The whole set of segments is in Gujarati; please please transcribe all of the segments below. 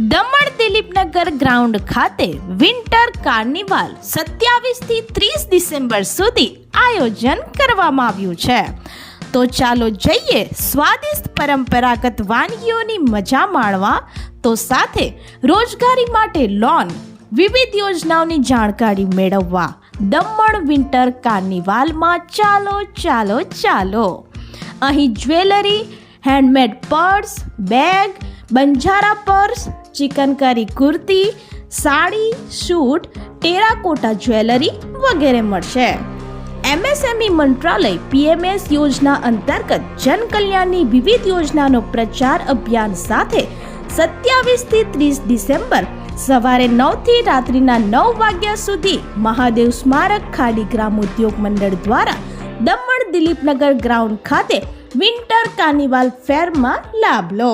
દમણ દિલીપનગર ગ્રાઉન્ડ ખાતે વિન્ટર કાર્નિવાલ સત્યાવીસથી ત્રીસ ડિસેમ્બર સુધી આયોજન કરવામાં આવ્યું છે. તો ચાલો જઈએ સ્વાદિષ્ટ પરંપરાગત વાનગીઓની મજા માણવા. તો સાથે રોજગારી માટે લોન, વિવિધ યોજનાઓની જાણકારી મેળવવા. દમણ વિન્ટર કાર્નિવાલમાં ચાલો ચાલો ચાલો. અહીં jewellery handmade purse bag Banjara purse chikankari kurti, sari, suit, terracotta jewellery વગેરે મળશે. એમએસએમઈ મંત્રાલય પીએમએસ યોજના અંતર્ગત જનકલ્યાણની વિવિધ યોજનાનો પ્રચાર અભિયાન સાથે સત્યાવીસથી ત્રીસ ડિસેમ્બર સવારે નવથી રાત્રિના નવ વાગ્યા સુધી મહાદેવ સ્મારક ખાડી ગ્રામ ઉદ્યોગ મંડળ દ્વારા દમણ દિલીપનગર ગ્રાઉન્ડ ખાતે વિન્ટર કાર્નિવાલ ફેરમાં લાભ લો.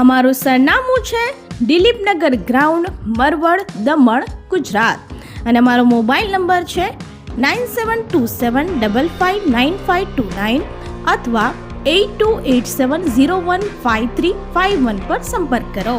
અમારું સરનામું છે દિલીપનગર ગ્રાઉન્ડ, મરવડ, દમણ, ગુજરાત. અને અમારો મોબાઈલ નંબર છે nine seven two seven double five nine five two nine અથવા eight two eight seven zero one five three five one પર સંપર્ક કરો.